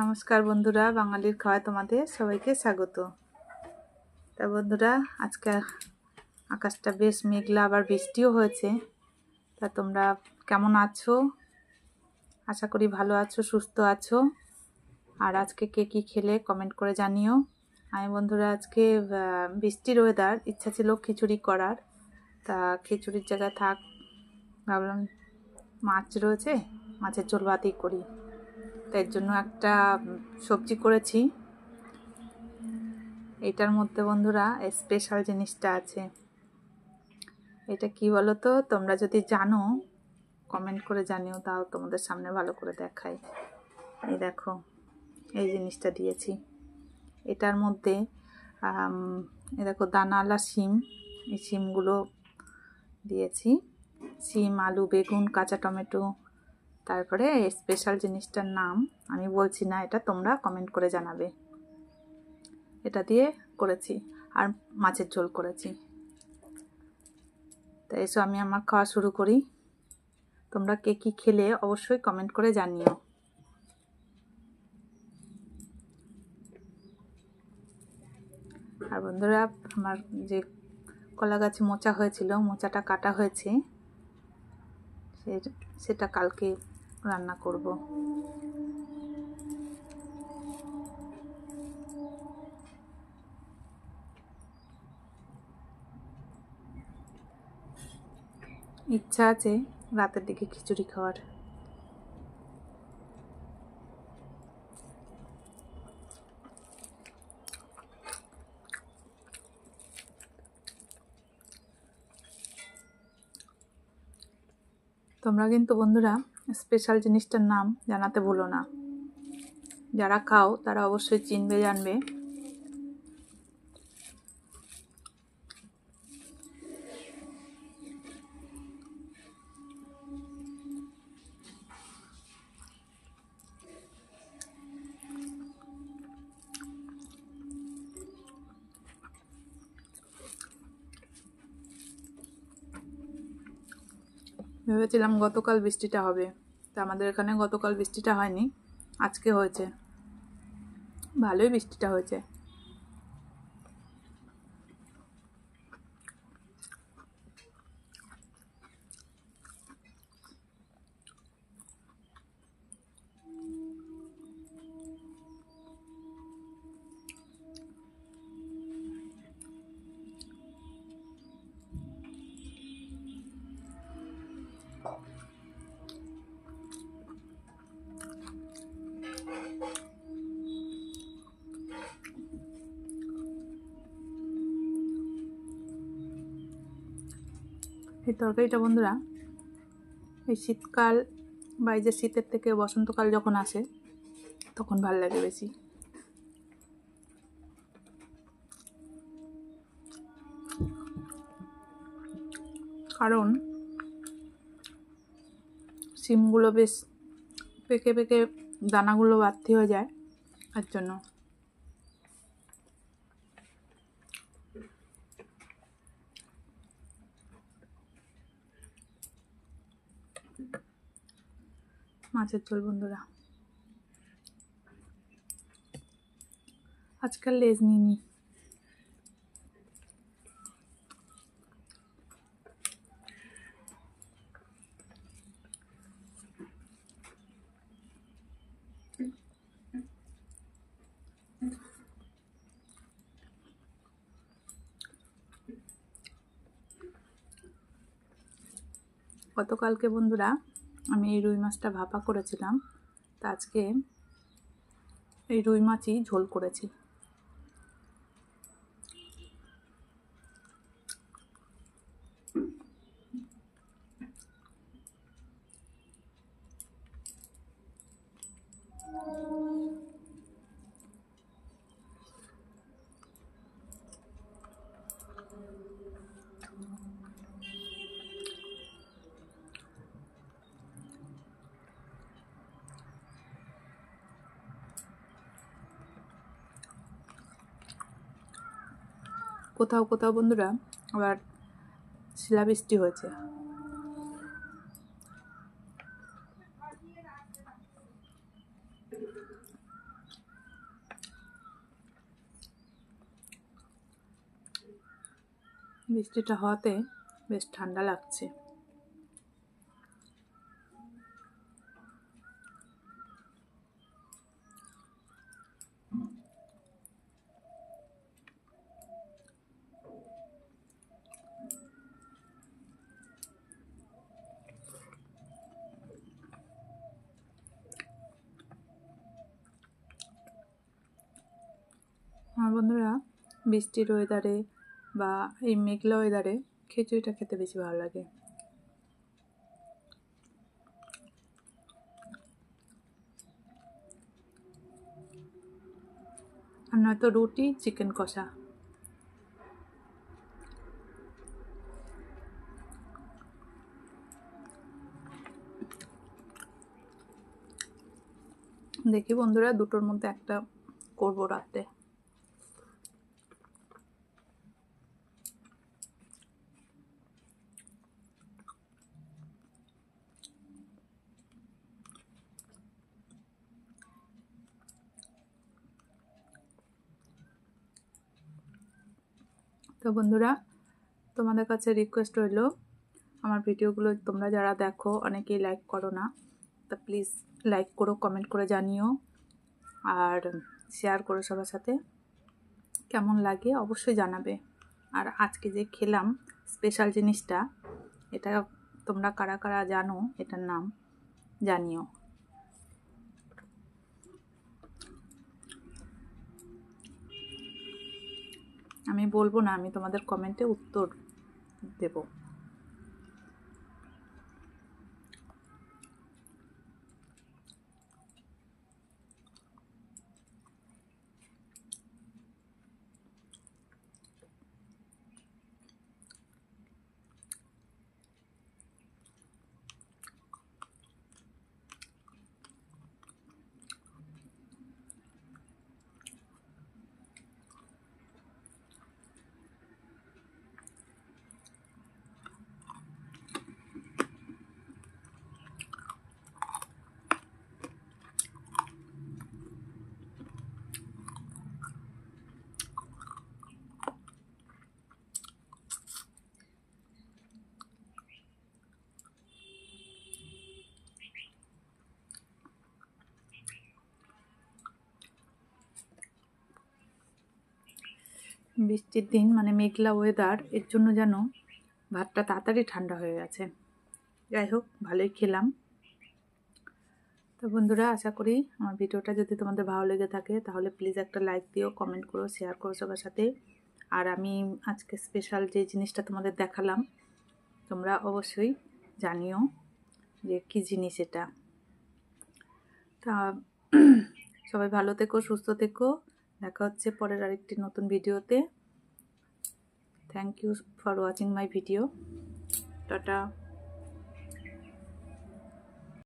নমস্কার বন্ধুরা, বাঙালির খাওয়া তোমাদের সবাইকে স্বাগত। তা বন্ধুরা, আজকে আকাশটা বেশ মেঘলা, আবার বৃষ্টিও হয়েছে। তা তোমরা কেমন আছো? আশা করি ভালো আছো, সুস্থ আছো। আর আজকে কে কী খেলে কমেন্ট করে জানিও। আমি বন্ধুরা, আজকে বৃষ্টির ওয়েদার ইচ্ছা ছিল খিচুড়ি করার। তা খিচুড়ির জায়গায় থাক, ভাবলাম মাছ রয়েছে, মাছের ঝোল ভাতই করি। তাই জন্য একটা সবজি করেছি। এটার মধ্যে বন্ধুরা স্পেশাল জিনিসটা আছে। এটা কি বলো তো তোমরা যদি জানো কমেন্ট করে জানিও, তাও তোমাদের সামনে ভালো করে দেখাই। এই দেখো, এই জিনিসটা দিয়েছি। এটার মধ্যে এই দেখো দানাওয়ালা শিম, এই শিমগুলো দিয়েছি। শিম, আলু, বেগুন, কাঁচা টমেটো তারপরে স্পেশাল জিনিসটার নাম আমি বলছি না, এটা তোমরা কমেন্ট করে জানাবে। এটা দিয়ে করেছি, আর মাছের ঝোল করেছি। তো এসো আমি আমার খাওয়া শুরু করি। তোমরা কে কী খেলে অবশ্যই কমেন্ট করে জানিও। আর বন্ধুরা, আমার যে কলা গাছে মোচা হয়েছিল, মোচাটা কাটা হয়েছে। সেটা কালকে রান্না করব। ইচ্ছা আছে রাতের দিকে খিচুড়ি খাওয়ার। তোমরা কিন্তু বন্ধুরা স্পেশাল জিনিসটার নাম জানাতে ভুলো না। যারা খাও তারা অবশ্যই চিনবে জানবে। ভেবেছিলাম গতকাল বৃষ্টিটা হবে, তা আমাদের এখানে গতকাল বৃষ্টিটা হয়নি, আজকে হয়েছে। ভালোই বৃষ্টিটা হয়েছে। এই তরকারিটা বন্ধুরা, এই শীতকাল বা এই যে শীতের থেকে বসন্তকাল যখন আসে, তখন ভালো লাগে বেশি। কারণ সিমগুলো বেশ পেকে পেকে দানাগুলো বাড়তি হয়ে যায়, তার জন্য। মাছের ঝোল বন্ধুরা। আজকাল লেজ নিইনি। গতকালকে বন্ধুরা আমি এই রুই মাছটা ভাপা করেছিলাম। তা আজকে এই রুই মাছই ঝোল করেছি। কোথাও কোথাও বন্ধুরা আবার শিলাবৃষ্টি হয়েছে। বৃষ্টিটা হওয়াতে বেশ ঠান্ডা লাগছে। আমার বন্ধুরা, বৃষ্টির ওয়েদারে বা এই মেঘলা ওয়েদারে খিচুড়িটা খেতে বেশি ভালো লাগে। আর নয়তো রুটি চিকেন কষা। দেখি বন্ধুরা, দুটোর মধ্যে একটা করব রাতে তো বন্ধুরা, তোমাদের কাছে রিকোয়েস্ট রইল, আমার ভিডিওগুলো তোমরা যারা দেখো, অনেকেই লাইক করো না, তা প্লিজ লাইক করো কমেন্ট করে জানিও, আর শেয়ার করো সবার সাথে। কেমন লাগে অবশ্যই জানাবে। আর আজকে যে খেলাম স্পেশাল জিনিসটা, এটা তোমরা কারা কারা জানো, এটার নাম জানিও। আমি বলব না আমি তোমাদের কমেন্টে উত্তর দেব। বৃষ্টির দিন মানে মেঘলা ওয়েদার এর জন্য যেন ভাতটা তাড়াতাড়ি ঠান্ডা হয়ে গেছে। যাই হোক, ভালোই খেলাম। তো বন্ধুরা, আশা করি আমার ভিডিওটা যদি তোমাদের ভালো লেগে থাকে, তাহলে প্লিজ একটা লাইক দিও কমেন্ট করো শেয়ার করো সবার সাথে। আর আমি আজকে স্পেশাল যে জিনিসটা তোমাদের দেখালাম, তোমরা অবশ্যই জানিও যে কী জিনিস এটা। তা, সবাই ভালো থেকো, সুস্থ থেকো। দেখা হচ্ছে পরের আরেকটি নতুন ভিডিওতে। Thank you for watching my video tata